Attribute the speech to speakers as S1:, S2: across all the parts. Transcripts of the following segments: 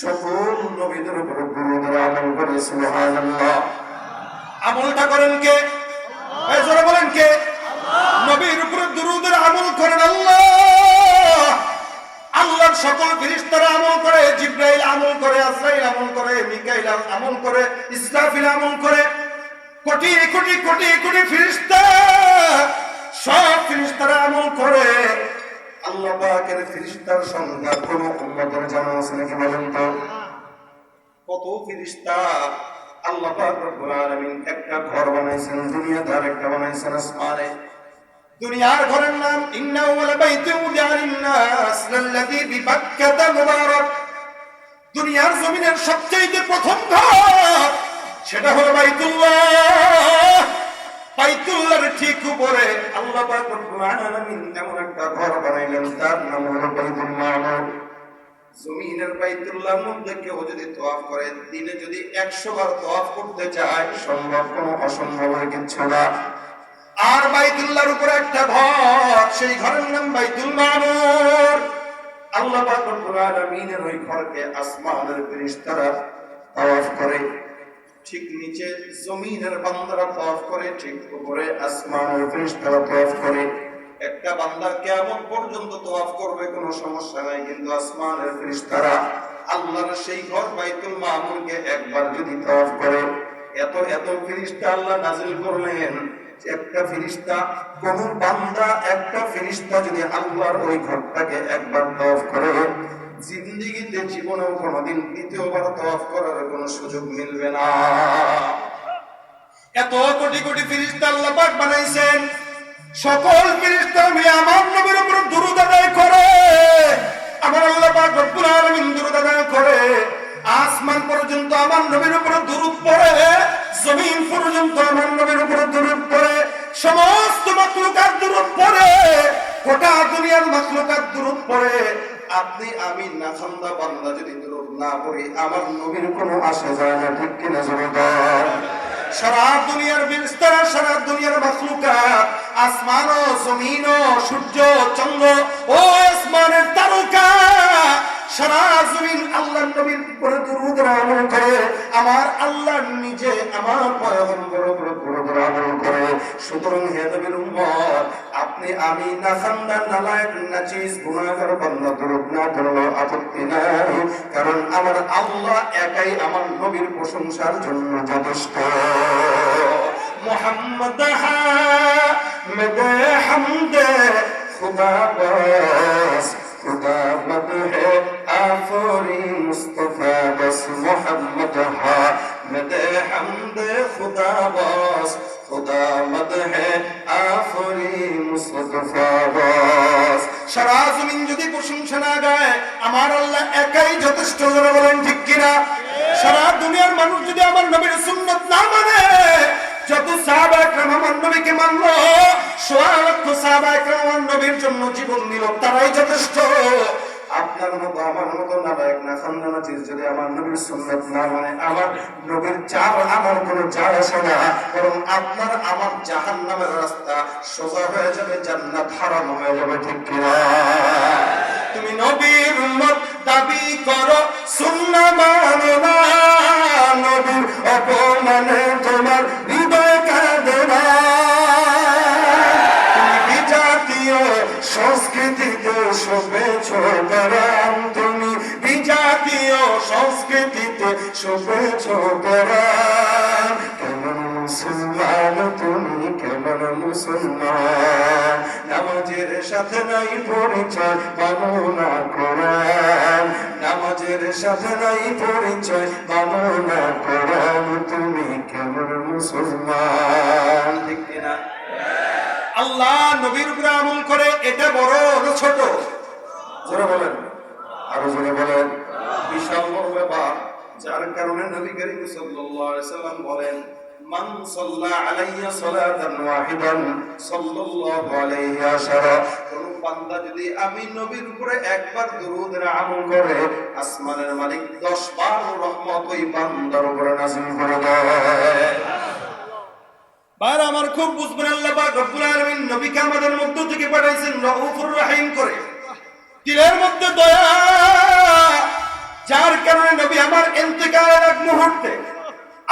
S1: সকল নবীদের উপর দুরূদের আমল করে, সুবহানাল্লাহ।
S2: আমলটা করেন কে? এই জোরে বলেন কে? নবীর উপরে দুরুদের আমল করেন আল্লাহ। আল্লাহর সকল ফিরিস্তারা আমল করে, জিব্রাইল আমল করে আসরাইল আমল করে, মিকাইল আমল করে, ইসরাফিল আমল করে। কোটি কোটি কোটি কোটি ফিরিস্তা সব ফিরিস্তারা আমল করে।
S1: আল্লাহ পাকের ফেরেশতার সংখ্যা কোন উম্মতের জানা আছে নাকি বলেন তো?
S2: কত ফিরিস্তা
S1: আল্লাহ পাক রব্বুল আলামিন একটা ঘর বানাইছেন, দুনিয়াদার একটা বানাইছেন আসমানে।
S2: দুনিয়ার ঘরের নাম ইন্না ওয়াল বাইতু উদিয়ালিন নাস, লাল্লাযী মুবারাক। দুনিয়ার জমিনের সবচেয়ে প্রথম ঘর সেটা হলো বাইতুল্লাহ। বাইতুল্লাহর ঠিক উপরে।
S1: আল্লাহ পাক রব্বুল একটা ঘর বানাইলেন তার নাম হলো বাইতুল মামুর
S2: জমিনের বাইতুল্লাহর মধ্যে কেউ যদি তোয়াফ করে, দিনে যদি একশো বার তোয়াফ করতে চায়,
S1: সম্ভব কোনো অসম্ভবের কিচ্ছু না।
S2: আর বাইতুল্লাহর উপরে একটা ঘর, সেই ঘরের নাম বাইতুল মামুর
S1: আল্লাহ পাক রব্বুল আলামিনের ওই ঘরকে আসমানের ফেরেশতারা তাওয়াফ করে।
S2: ঠিক নিচে জমিনের বান্দারা তওয়াফ করে, ঠিক উপরে
S1: আসমানের ফেরেশতারা তাওয়াফ করে।
S2: একটা বান্দা কেমন পর্যন্ত তওয়াফ করবে, কোনো সমস্যা নাই, কিন্তু আসমানের
S1: ফেরেশতারা
S2: আল্লাহর সেই ঘর বাইতুল মামুরকে
S1: একবার যদি তাওয়াফ করে, এত এত ফেরেশতা আল্লাহ নাজিল করলেন একটা ফেরেশতা, কোন বান্দা, একটা ফেরেশতা যদি আল্লাহর ওই ঘরটাকে একবার তাওয়াফ করে জিন্দিগিতে জীবনেও কোনোদিন দ্বিতীয়বার তাওয়াফ করার কোনো সুযোগ মিলবে না।
S2: এত কোটি কোটি ফিরিস্তা আল্লাহ বানাইছেন। সকল ফিরিস্তা মিলে আমার নবীর উপর দুরূদ আদায় করে। আমার আল্লাহ পাক রব্বুল আলামিন দুরূদ আদায় করে। আসমান পর্যন্ত আমার নবীর উপর দুরূদ পড়ে, জমিন পর্যন্ত আমার নবীর উপর দুরূদ পড়ে। সমস্ত মাখলুকাত দুরূদ পড়ে, গোটা দুনিয়ার মাখলুকাত দুরূদ পড়ে। আপনি, আমি না খান্দা বান্দা যদি দুরূদ না পড়ি আমার নবীর
S1: কোনো আসে যায় না, ঠিক কিনা জোরে দাও
S2: সারা দুনিয়ার বিস্তার, সারা দুনিয়ার মাখলুকাত আসমান ও জমিন ও সূর্য চন্দ্র ও আসমানের তারকা। সারা জমিন আল্লাহ নবীর উপরে দুরূদ করে, আমার আল্লাহ নিজে আমার পয়গম্বর উপরে সুতরাং হে নবীর উম্মত, আপনি আমি না খান্দান না না চিজ বান্দা দরুদ না পড়ল আপত্তি নাই। কারণ আমার আল্লাহ একাই আমার নবীর প্রশংসার জন্য যথেষ্ট। মোহাম্মদ মেদে হামদে, খুদা বাস,
S1: খুদা হে
S2: আফরি মুস্তফা। खुदा बास
S1: खुदा मद है आफरी मुस्तफा बस
S2: সারা জমিন যদি প্রশংসা না গায় আমার আল্লাহ একাই যথেষ্ট করে বলেন ঠিক কিনা সারা দুনিয়ার মানুষ যদি আমার নবীর সুন্নত না মানে যত সাহাবা একরাম আমার নবীকে মানলো সোয়া লক্ষ সাহাবা একরাম আমার নবীর জন্য জীবন দিল তারাই যথেষ্ট
S1: আপনার মতো, আমার মতো নালায়ক না খান্দানা চিজ যদি আমার নবীর সুন্নত না মানে আমার নবীর চাপ আমার কোনো চার আসে না, বরং আপনার আমার জাহান নামের রাস্তা সোজা হয়ে যাবে, জান্নাত হারাম হয়ে যাবে, ঠিক কিনা?
S2: তুমি নবীর উম্মত, দাবি করো সুন্না মানো না।
S1: নামাজের সাথে নাই পরিচয় নামাজের সাথে নাই পরিচয় তুমি কেমন মুসলমান ঠিক
S2: আল্লাহ নবীর উপরে আমল করে, এটা বড় না ছোট?
S1: জোরে বলেন। আরও জোরে বলেন। বিশাল বড় ব্যাপার। যার কারণে নবী করিম সাল্লাল্লাহু আলাইহি সাল্লাম বলেন, মান সাল্লা আলাইয়া সালাতান ওয়াহিদান সাল্লাল্লাহু আলাইহি
S2: কোন বান্দা যদি আমি নবীর উপরে একবার
S1: আমল করে, আসমানের মালিক 10 বার রহমত ওই বান্দার উপরে নাযিল করে
S2: বার আমার খুব বুঝবেন আল্লাহ পাক রব্বুল আলামিন নবীকে আমাদের মধ্য থেকে পাঠাইছেন রউফুর রহিম করে। দিলের মধ্যে দয়া, যার কারণে আমার ইন্তেকালের এক মুহূর্তে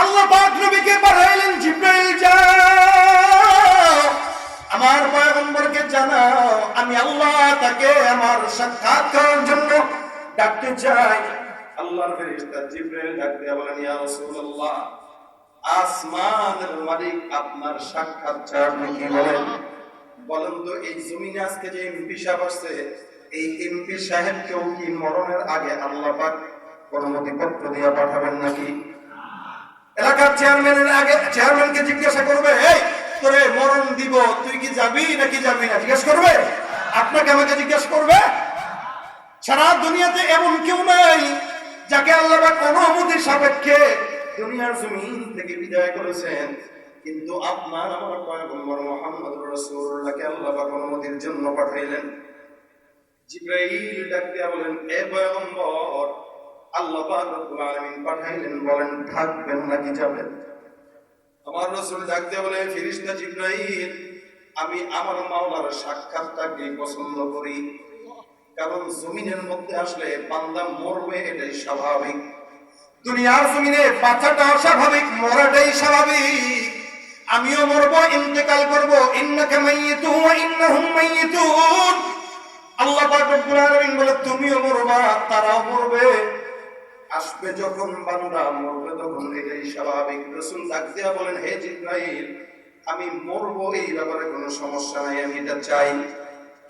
S2: আল্লাহ পাক নবীকে পাঠাইলেন জিব্রাইল আমার পয়গম্বরকে জানাও, আমি আল্লাহ তাকে আমার সাক্ষাৎ করার জন্য ডাকতে চাই।
S1: আল্লাহর ফেরেশতা জিবরাইল ডাক দিয়ে বলেন, ইয়া রাসূলুল্লাহ, আসমানের মালিক আপনার সাক্ষাৎ চায় আপনি কি বলেন বলেন তো, এই জমিনে আজকে যে এমপি সাহেব আসছে, এই এমপি কি মরণের আগে আল্লাহ পাক অনুমতি পত্র দিয়ে পাঠাবেন নাকি?
S2: এলাকার চেয়ারম্যানের আগে চেয়ারম্যানকে জিজ্ঞাসা করবে, এই, তোরে মরণ দিব, তুই কি যাবি নাকি যাবি না? জিজ্ঞেস করবে? আপনাকে আমাকে জিজ্ঞেস করবে? সারা দুনিয়াতে এমন কেউ নাই যাকে আল্লাহ পাক অনুমতি সাপেক্ষে
S1: দুনিয়ার জমিন থেকে বিদায় করেছেন। কিন্তু আপনার, আমার পয়গম্বর মুহাম্মদ রাসূলুল্লাহকে আল্লাহ পাক অনুমতির জন্য পাঠাইলেন। জিব্রাইল ডাক দিয়া বলেন, এ পয়গম্বর আমি আমার মাওলার সাক্ষাৎটাকে পছন্দ করি। কারণ জমিনের মধ্যে আসলে বান্দা মরবে এটাই স্বাভাবিক।
S2: দুনিয়ার জমিনে বাচ্চাটা অস্বাভাবিক মরাটাই স্বাভাবিক। আমিও মরবো, ইন্তেকাল করব। ইন্নাহুম আল্লাহ পাক বলে, তুমিও মরবা, তারাও মরবে।
S1: আসবে যখন বান্দা, মরবে তখন এটাই স্বাভাবিক। রসুল ডাক বলেন, হে জিব্রাইল, আমি মরবো এই ব্যাপারে কোনো সমস্যা নাই, আমি এটা চাই।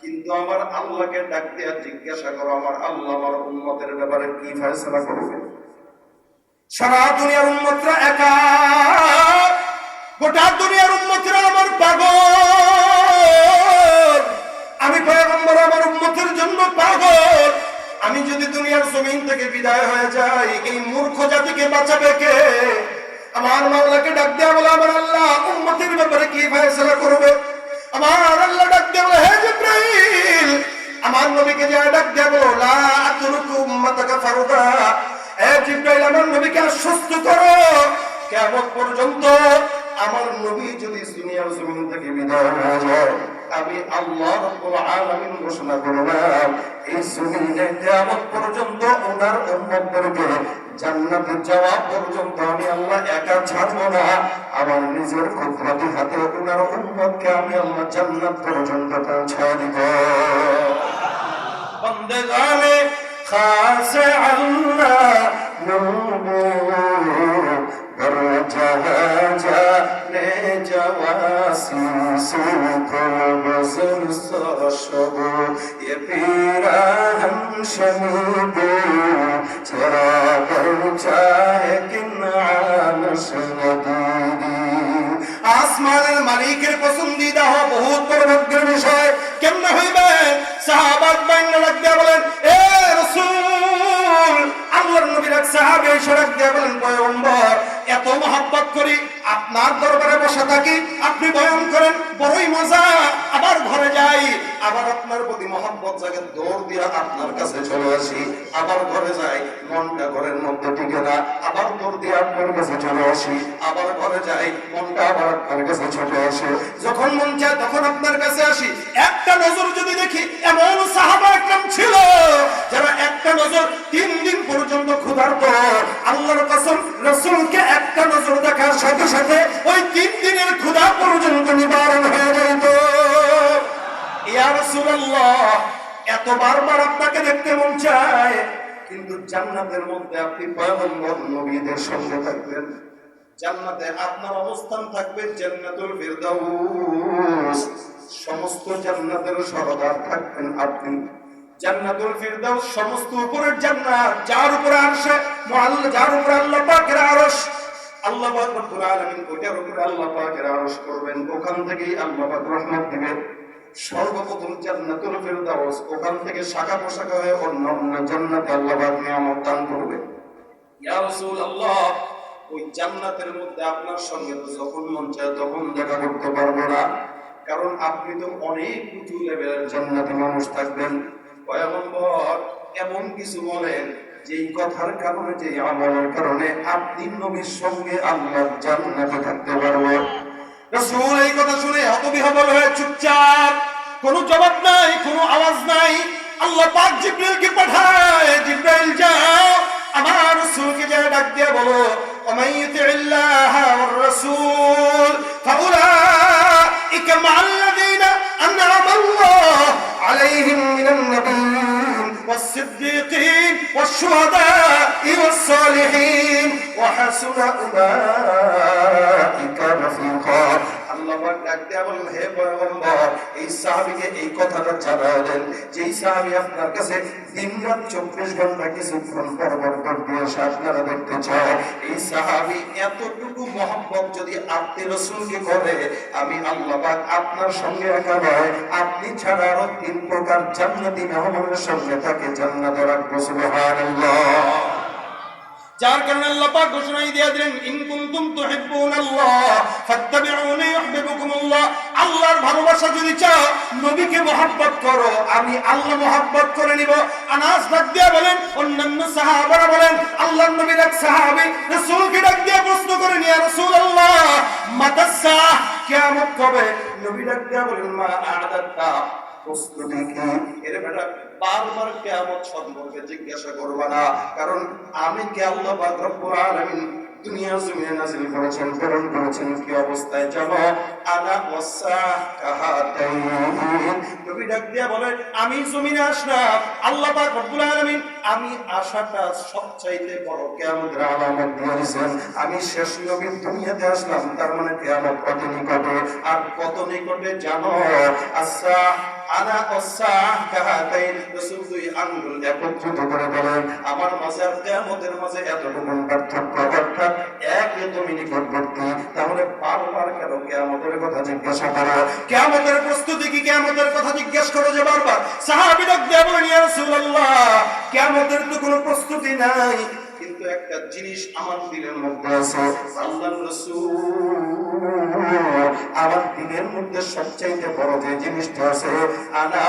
S1: কিন্তু আমার আল্লাহকে ডাক দিয়া জিজ্ঞাসা করো, আমার আল্লাহ আমার উন্মতের ব্যাপারে কি ফয়সালা করবে?
S2: সারা দুনিয়ার উন্মতরা একা, গোটা দুনিয়ার উন্মতরা আমার পাগল। আমি পয়গম্বর, আমার উন্মতের জন্য পাগল। আমি যদি দুনিয়ার জমিন থেকে বিদায় হয়ে যাই, এই মূর্খ জাতিকে বাঁচাবে কে? আমার মাওলাকে ডাক দেয়া বলে, আমার আল্লাহ উম্মতের ব্যাপারে কি ফয়সালা করবে? আমার আল্লাহ ডাক দেয়া বলে, হে জিব্রাইল! আমার নবীকে যা ডাক দেয়া বলো, লা আতরুকু উম্মাতাকা ফারুদা। এ জিব্রাইল, আমার নবীকে আশ্বস্ত করো। কেমন পর্যন্ত
S1: আমার নবী যদি দুনিয়ার জমিন থেকে বিদায় হয়ে যায় আমি আল্লাহ রাব্বুল আলামিন ঘোষণা করলাম, এই জমিনে কিয়ামত পর্যন্ত ওনার উম্মতদেরকে জান্নাতে যাওয়া পর্যন্ত আমি আল্লাহ একা ছাড়বো না। আমার নিজের কুদরতি হাতে ওনার উম্মতকে আমি আল্লাহ জান্নাত পর্যন্ত পৌঁছায় দিব।
S2: বন্দেগানে খাসে আল্লাহ আসমানের মালিকের পছন্দিদা হওয়া বহুত বড় ভাগ্যের বিষয়। কেমন হইবে? সাহাবাদ বাংলা লাগবে বলেন, এ রসুল আল্লাহর নবীর এক সাহাবে সড়ক দিয়ে বলেন পয়ম্বর এত মহব্বত করি, আপনার দরবারে বসে থাকি, আপনি বয়ান করেন, বড়ই মজা। আবার ঘরে যাই,
S1: আবার আপনার প্রতি মহব্বত জাগে, দৌড় দিয়ে আপনার কাছে চলে আসি। আবার ঘরে যাই, মনটা ঘরের মধ্যে টিকে না, আবার দৌড় দিয়ে আপনার কাছে চলে আসি। আবার ঘরে যাই, মনটা আবার আপনার কাছে চলে আসে।
S2: যখন মন চায় তখন আপনার কাছে আসি। একটা নজর যদি দেখি, এমন সাহাবা একরাম ছিল, যারা একটা নজর তিন দিন পর্যন্ত ক্ষুধার্ত। আল্লাহর কসম, রসুলকে একটা নজর দেখার সাথে সাথে ওই তিন দিনের ক্ষুধা পর্যন্ত নিবারণ হয়ে যেত ইয়া রাসূলুল্লাহ এত বারবার আপনাকে দেখতে মন চায়,
S1: কিন্তু জান্নাতের মধ্যে আপনি পয়গম্বর নবীদের সঙ্গে থাকবেন। জান্নাতে আপনার অবস্থান থাকবে জান্নাতুল ফিরদাউস। সমস্ত জান্নাতের সরদার থাকবেন আপনি। জান্নাতুল ফিরদাউস, সমস্ত উপরের জান্নাত,
S2: যার উপরে আরশে মুআল্লা যার উপরে আল্লাহ পাকের আরশ।
S1: আল্লাহ পাক রব্বুল আলামিন উপরে আল্লাহ পাকের আরশ করবেন। ওখান থেকেই আল্লাহ পাক রহমত দিবেন। সর্বপ্রথম জান্নাতুল ফিরদাউস, ওখান থেকে শাখা পোশাখা হয়ে অন্য অন্য জান্নাতে আল্লাহ পাক নিয়ামত দান করবেন। ইয়া ওই জান্নাতের মধ্যে আপনার সঙ্গে তো যখন মন চায় তখন দেখা করতে পারব না। কারণ আপনি তো অনেক উঁচু লেভেলের জান্নাতে মানুষ থাকবেন। পয়গম্বর এমন কিছু বলেন যেই কথার কারণে যে আমলের কারণে আপনি নবীর সঙ্গে আল্লাহ জান্নাতে থাকতে পারবেন
S2: রাসূল এই কথা শুনে হতবিহবল হয়ে চুপচাপ কোনো জবাব নাই কোনো আওয়াজ নাই আল্লাহ পাক জিব্রাইলকে পাঠায় জিব্রাইল যাও আমার রাসূলকে যা ডাক দিয়ে বলো ومن يطع الله والرسول فأولئك مع الذين أنعم الله عليهم من النبيين والصديقين والشهداء والصالحين وحسن أولئك رفيقا আল্লাহ পাক ডাক দিয়া বললেন হে পয়গম্বর এই সাহাবীকে এই কথাটা জানালেন যে এই সাহাবী আপনার কাছে দিন রাত চব্বিশ ঘন্টা কিছুক্ষণ পর পর পর দিয়ে আসে আপনারা দেখতে চায় এই সাহাবী এতটুকু মহব্বত যদি আপনি রসুলকে করে আমি আল্লাহ পাক আপনার সঙ্গে একা নয় আপনি ছাড়া আরো তিন প্রকার জান্নাতি মেহমানের সঙ্গে তাকে জান্নাতে রাখব, সুবহানাল্লাহ। যার কারণে আল্লাহ পাক ঘোষণাই দিয়ে দিলেন, ইন কুনতুম তুহিব্বুনাল্লাহ, ফাত্তাবিউনি ইউহিব্বুকুমুল্লাহ। আল্লাহর ভালোবাসা যদি চাও, নবীকে মহব্বত করো, আমি আল্লাহ মহব্বত করে নিব। আনাস ডাক দিয়ে বলেন, অন্যান্য সাহাবারা বলেন, আল্লাহর নবীর এক সাহাবী রাসূলকে ডাক দিয়ে প্রশ্ন করে নিয়া রাসূলুল্লাহ, মাতাসা, কিয়ামত কবে? নবী ডাক দিয়ে বলেন, মা আদাত্তা। প্রস্তুতি কি এর বেটা, বারবার সম্পর্কে জিজ্ঞাসা করবা না। কারণ আমি আল্লাহ পাক দুনিয়া জমিনে নাজিল করেছেন, প্রেরণ করেছেন, কি অবস্থায় যাব? আনা নবী ডাক দিয়া আমি জমিনে আসলাম। আল্লাহ পাক রব্বুল আলামিন, আমি আশাটা সবচাইতে বড় কিয়ামতের আলামত দিয়েছেন। আমি শেষ নবী দুনিয়াতে আসলাম, তার মানে কিয়ামত কত নিকটে? আর কত নিকটে জানো? আচ্ছা আনা অসাহ কাহাতাইন, রাসূল দুই আঙ্গুল একত্রিত করে বলেন, আমার মাঝে আর মাঝে এতটুকু পার্থক্য অর্থাৎ এক তুমি নিকটবর্তী তাহলে বারবার কেন কিয়ামতের কথা জিজ্ঞাসা করো? কিয়ামতের প্রস্তুতি কি কিয়ামতের কথা জিজ্ঞেস করো যে বারবার? সাহাবী ডাক দিয়ে তো কোনো প্রস্তুতি নাই কিন্তু একটা জিনিস আমার দিনের মধ্যে আছে। আল্লাহর রাসূল আমার দিনের মধ্যে সবচেয়ে বড় যে জিনিসটা আছে আনা